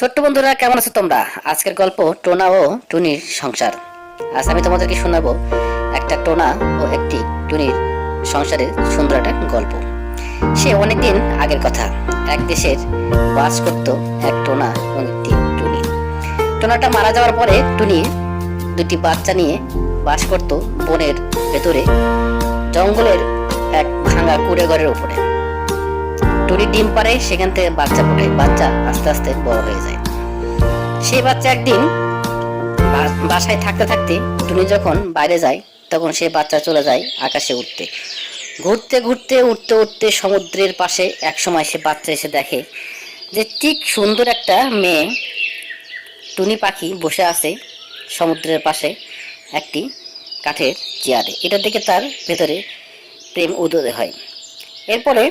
ছোট্ট বন্ধুরা, কেমন আছো তোমরা? আজকের গল্প টোনা ও টুনির সংসার। আজ আমি তোমাদেরকে শোনাবো একটা টোনা ও একটি টুনির সংসারের সুন্দর একটা গল্প। সে অনেকদিন আগের কথা। এক দেশের বাস করত এক টোনা এবং একটি টুনি। টোনাটা মারা যাওয়ার পরে টুনি দুটি বাচ্চা নিয়ে বাস করত বনের ভেতরে, জঙ্গলের এক ভাঙা কুড়ে ঘরের উপরে। টুনি ডিম পারে সেখান থেকে বাচ্চা ফোটে বাচ্চা আস্তে আস্তে বড় হয়ে যায়। সেই বাচ্চা একদিন বাসায় থাকতে থাকতে টুনি যখন বাইরে যায়, তখন সে বাচ্চা চলে যায় আকাশে উঠতে ঘুরতে ঘুরতে উঠতে উঠতে সমুদ্রের পাশে এক সময় সে বাচ্চা এসে দেখে যে ঠিক সুন্দর একটা মেয়ে টুনি পাখি বসে আছে সমুদ্রের পাশে একটি কাঠের চেয়ারে। এটা দেখে তার ভেতরে প্রেম উদয় হয়। এরপরে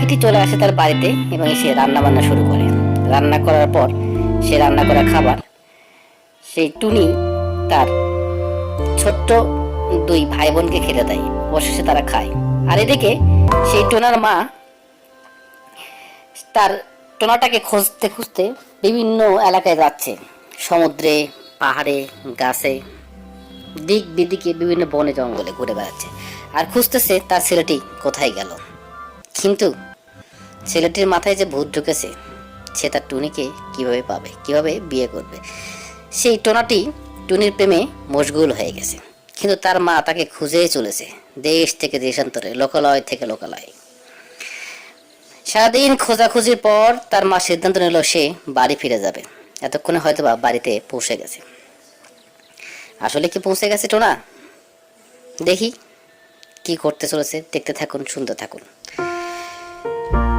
পাখিটি চলে আসে তার বাড়িতে এবং সে রান্না বান্না শুরু করে। রান্না করার পর সে রান্না করা খাবার, সেই টুনি তার ছোট্ট দুই ভাই বোনকে খেতে দেয়। অবশেষে তারা খায়। আর এদিকে সেই টোনার মা তার টোনাটাকে খুঁজতে খুঁজতে বিভিন্ন এলাকায় যাচ্ছে। সমুদ্রে, পাহাড়ে, গাছে, দিক বিদিকে বিভিন্ন বনে জঙ্গলে ঘুরে বেড়াচ্ছে। আর খুঁজতেছে তার ছেলেটি কোথায় গেল। কিন্তু ছেলেটির মাথায় যে ভূত ঢুকেছে সে তার টুনিকে কীভাবে পাবে? কীভাবে বিয়ে করবে? সেই টোনাটি টুনির প্রেমে মশগুল হয়ে গেছে। কিন্তু তার মা তাকে খুঁজেই চলেছে, দেশ থেকে দেশান্তরে, লোকালয় থেকে লোকালয়। সারাদিন খোঁজাখুঁজির পর তার মা সিদ্ধান্ত নিল সে বাড়ি ফিরে যাবে। এতক্ষণে হয়তো বা বাড়িতে পৌঁছে গেছে। আসলে কি পৌঁছে গেছে টোনা? দেখি, কি করতে চলেছে? দেখতে থাকুন, শুনতে থাকুন।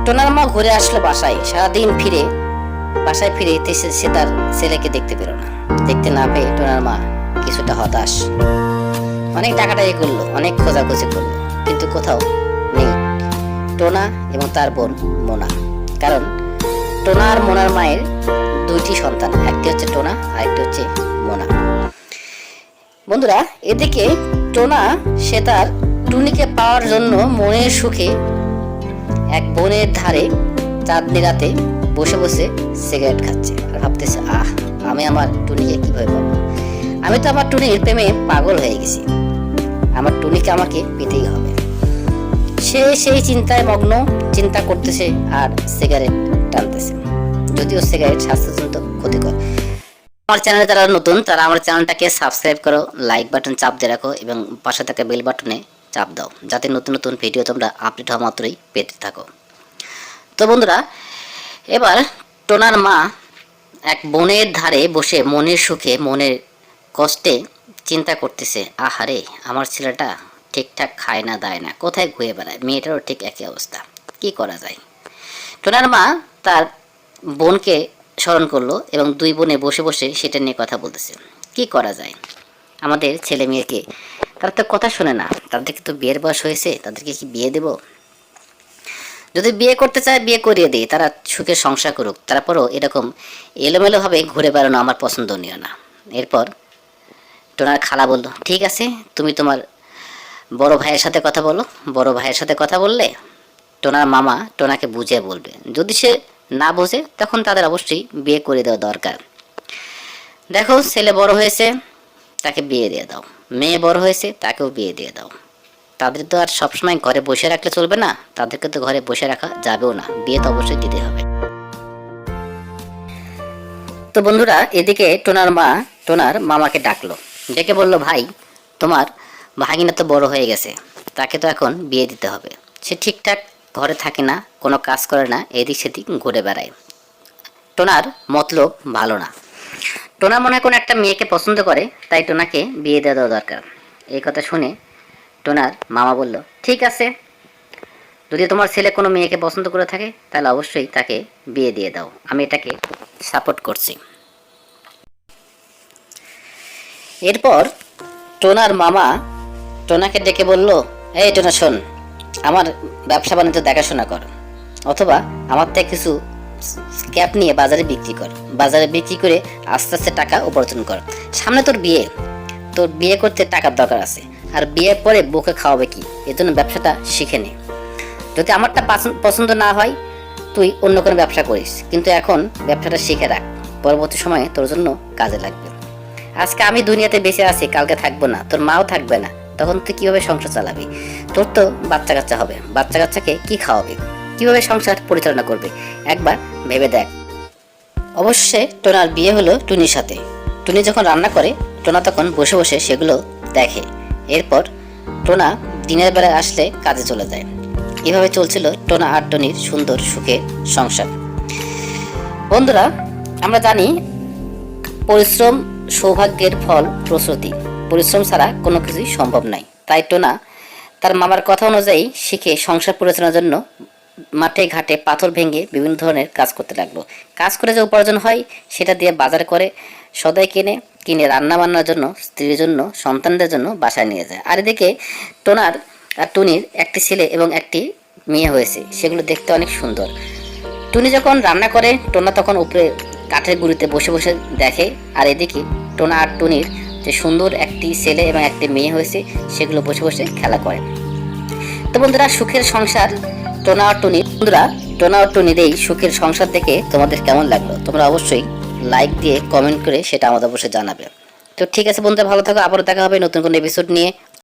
টোনার মা ঘুরে আসলো বাসায়, সারাদিন ফিরে, বাসায় ফিরে সে- তার ছেলেকে দেখতে পেল না। দেখতে না পেয়ে টোনার মা কিছুটা হতাশ। অনেক টাকাটাই করল, অনেক খোঁজাখুঁজি করল, কিন্তু কোথাও নেই। টোনা এবং তার বোন মোনা। কারণ টোনা আর মোনার মায়ের দুইটি সন্তান, একটি হচ্ছে টোনা আর একটি হচ্ছে মোনা। বন্ধুরা, এদিকে টোনা সে তার টুনিকে পাওয়ার জন্য মনের সুখে এক বনের ধারে চাঁদনি রাতে বসে বসে সিগারেট খাচ্ছে আর ভাবতেছে, আহ, আমি আমার টুনিকে কীভাবে পাবো? আমি তো আমার টুনির প্রেমে পাগল হয়ে গেছি। আমার টুনিকে আমাকে পেতেই হবে। সে সেই চিন্তায় মগ্ন, চিন্তা করতেছে আর সিগারেট টানতেছে। যদিও সিগারেট স্বাস্থ্যের জন্য ক্ষতিকর। আমার চ্যানেলে যারা নতুন, তারা আমার চ্যানেলটাকে সাবস্ক্রাইব করো, লাইক বাটন চাপ দিয়ে রাখো এবং পাশে থাকা বেল বাটনে চাপ দাও, যাতে নতুন নতুন ভিডিও তোমরা আপডেট হওয়া মাত্রই পেতে থাকো। তো বন্ধুরা, এবার টোনার মা এক বনের ধারে বসে মনের সুখে, মনের কষ্টে চিন্তা করতেছে, আহারে, আমার ছেলেটা ঠিকঠাক খায় না, দায় না, কোথায় ঘুরে বেড়ায়, মেয়েটারও ঠিক একই অবস্থা, কি করা যায়? টোনার মা তার বোনকে স্মরণ করল এবং দুই বোনে বসে বসে সেটা নিয়ে কথা বলতেছে, কি করা যায়? আমাদের ছেলে মেয়েকে তারা তো কথা শোনে না। তাদেরকে তো বিয়ের বয়স হয়েছে, তাদেরকে কি বিয়ে দেব? যদি বিয়ে করতে চায়, বিয়ে করিয়ে দিই, তারা সুখে সংসার করুক। তারপরও এরকম এলোমেলোভাবে ঘুরে বেড়ানো আমার পছন্দনীয় না। এরপর টোনার খালা বলল, ঠিক আছে, তুমি তোমার বড় ভাইয়ের সাথে কথা বলো। বড় ভাইয়ের সাথে কথা বললে টোনার মামা টোনাকে বুঝিয়ে বলবে। যদি সে না বোঝে, তখন তাদের অবশ্যই বিয়ে করে দেওয়া দরকার। দেখো, ছেলে বড় হয়েছে, তাকে বিয়ে দিয়ে দাও। মেয়ে বড় হয়েছে, তাকেও বিয়ে দিয়ে দাও। তাদের তো আর সবসময় ঘরে বসে রাখলে চলবে না, তাদেরকে তো ঘরে বসে রাখা যাবেও না, বিয়ে তো অবশ্যই দিতে হবে। তো বন্ধুরা, এদিকে টোনার মা, টোনার মামাকে ডাকলো। ডেকে বলল, ভাই, তোমার ভাগিনা তো বড় হয়ে গেছে, তাকে তো এখন বিয়ে দিতে হবে। সে ঠিকঠাক ঘরে থাকে না, কোনো কাজ করে না, এদিক সেদিক ঘুরে বেড়ায়। টোনার মতলব ভালো না। টোনা মনে হয় কোনো একটা মেয়েকে পছন্দ করে, তাই টোনাকে বিয়ে দেওয়া দেওয়া দরকার। এই কথা শুনে টোনার মামা বলল, ঠিক আছে। যদি তোমার ছেলে কোনো মেয়েকে পছন্দ করে থাকে, তাহলে অবশ্যই তাকে বিয়ে দিয়ে দাও। আমি এটাকে সাপোর্ট করছি। এরপর টোনার মামা টোনাকে ডেকে বলল, এই টোনা, শোন, আমার ব্যবসা বাণিজ্য দেখাশোনা কর, অথবা আমার থেকে কিছু ক্যাপ নিয়ে বাজারে বিক্রি কর। বাজারে বিক্রি করে আস্তে আস্তে টাকা উপার্জন কর। সামনে তোর বিয়ে। তোর বিয়ে করতে টাকার দরকার আছে। আর বিয়ের পরে বুকে খাওয়াবে কি? এর জন্য ব্যবসাটা শিখে নে। যদি আমারটা পছন্দ না হয়, তুই অন্য কোনো ব্যবসা করিস। কিন্তু এখন ব্যবসাটা শিখে রাখ। পরবর্তী সময়ে তোর জন্য কাজে লাগবে। আজকে আমি দুনিয়াতে বেঁচে আছি, কালকে থাকব না। তোর মাও থাকবে না। তখন তুই কীভাবে সংসার চালাবি? তোর তো বাচ্চা কাচ্চা হবে। বাচ্চা কাচ্চাকে কি খাওয়াবি? কীভাবে সংসার পরিচালনা করবে? একবার ভেবে দেখ। অবশ্যই টোনার বিয়ে হলো টুনির সাথে। টুনি যখন রান্না করে, টোনা তখন বসে বসে সেগুলো দেখে। এরপর টোনা দিনের বেলায় আসলে কাজে চলে যায়। এভাবে চলছিল টোনা আর টনির সুন্দর সুখের সংসার। বন্ধুরা, আমরা জানি পরিশ্রম সৌভাগ্যের ফল প্রস্তুতি পরিশ্রম ছাড়া কোনো কিছুই সম্ভব নয় তাই টোনা তার মামার কথা অনুযায়ী শিখে সংসার পরিচালনার জন্য মাঠে, ঘাটে পাথর ভেঙে বিভিন্ন ধরনের কাজ করতে লাগল। কাজ করে যে উপার্জন হয়, সেটা দিয়ে বাজার করে, সদাই কিনে কিনে রান্না বান্নার জন্য, স্ত্রীর জন্য, সন্তানদের জন্য বাসায় নিয়ে যায়। আর এদিকে টোনার আর টুনির একটি ছেলে এবং একটি মেয়ে হয়েছে। সেগুলো দেখতে অনেক সুন্দর। টুনি যখন রান্না করে, টোনা তখন উপরে কাঠের গুঁড়িতে বসে বসে দেখে। আর এদিকে টোনা আর টুনির যে সুন্দর একটি ছেলে এবং একটি মেয়ে হয়েছে, সেগুলো বসে বসে খেলা করে। তো বন্ধুরা, সুখের সংসার টোনা আর টুনি বন্ধুরা টোনা আর টুনির এই সুখের সংসার দেখে তোমাদের কেমন লাগল? তোমরা অবশ্যই লাইক দিয়ে কমেন্ট করে সেটা আমাদের অবশ্যই জানাবে। তো ঠিক আছে বন্ধুরা, ভালো থাকো, আবারও দেখা হবে নতুন কোনো এপিসোড নিয়ে।